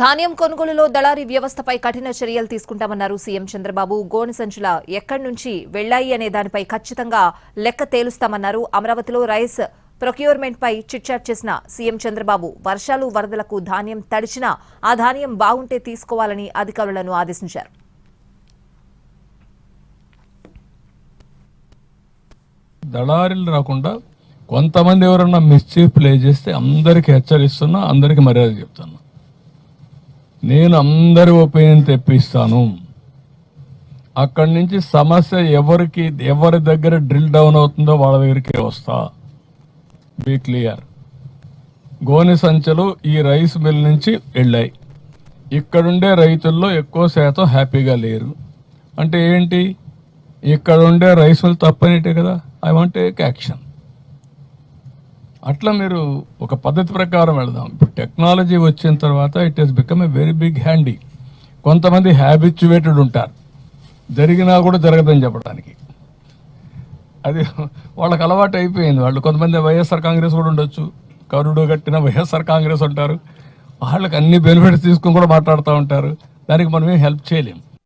ధాన్యం కొనుగోలులో దళారీ వ్యవస్థపై కఠిన చర్యలు తీసుకుంటామన్నారు సీఎం చంద్రబాబు. గోనె సంచుల ఎక్కడి నుంచి వెళ్ళాయి అనే దానిపై ఖచ్చితంగా లెక్క తేలుస్తామన్నారు. అమరావతిలో రైస్ ప్రొక్యూర్మెంట్పై చిట్చాట్ చేసిన సీఎం చంద్రబాబు వర్షాలు వరదలకు ధాన్యం తడిచినా ఆ ధాన్యం బాగుంటే తీసుకోవాలని అధికారులను ఆదేశించారు. దళారీలు రాకుండా కొంతమంది ఎవరన్నా మిస్చీఫ్ ప్లే చేస్తే అందరికి హెచ్చరిస్తున్నా అందరికి మర్యాద చెప్తాను నేను అందరి ఒపీనియన్ తెప్పిస్తాను. అక్కడి నుంచి సమస్య ఎవరికి ఎవరి దగ్గర డ్రిల్ డౌన్ అవుతుందో వాళ్ళ దగ్గరికి వస్తా. Be clear. గోని సంచలు ఈ రైస్ మిల్ నుంచి వెళ్ళాయి. ఇక్కడుండే రైతుల్లో ఎక్కువ శాతం హ్యాపీగా లేరు. అంటే ఏంటి? ఇక్కడ ఉండే రైస్ మిల్ తప్పనిటే కదా? I want take action. అట్లా మీరు ఒక పద్ధతి ప్రకారం వెళదాం. ఇప్పుడు టెక్నాలజీ వచ్చిన తర్వాత it is become a very big handy కొంతమంది హ్యాబిచ్యువేటెడ్ ఉంటారు. జరిగినా కూడా జరగదని చెప్పడానికి. అది వాళ్ళకి అలవాటు అయిపోయింది. వాళ్ళు కొంతమంది వైఎస్ఆర్ కాంగ్రెస్ కూడా ఉండొచ్చు. కరుడు కట్టిన వైఎస్ఆర్ కాంగ్రెస్ ఉంటారు. వాళ్ళకి అన్ని బెనిఫిట్స్ తీసుకుని కూడా మాట్లాడుతూ ఉంటారు. దానికి మనం ఏం హెల్ప్ చేయలేం.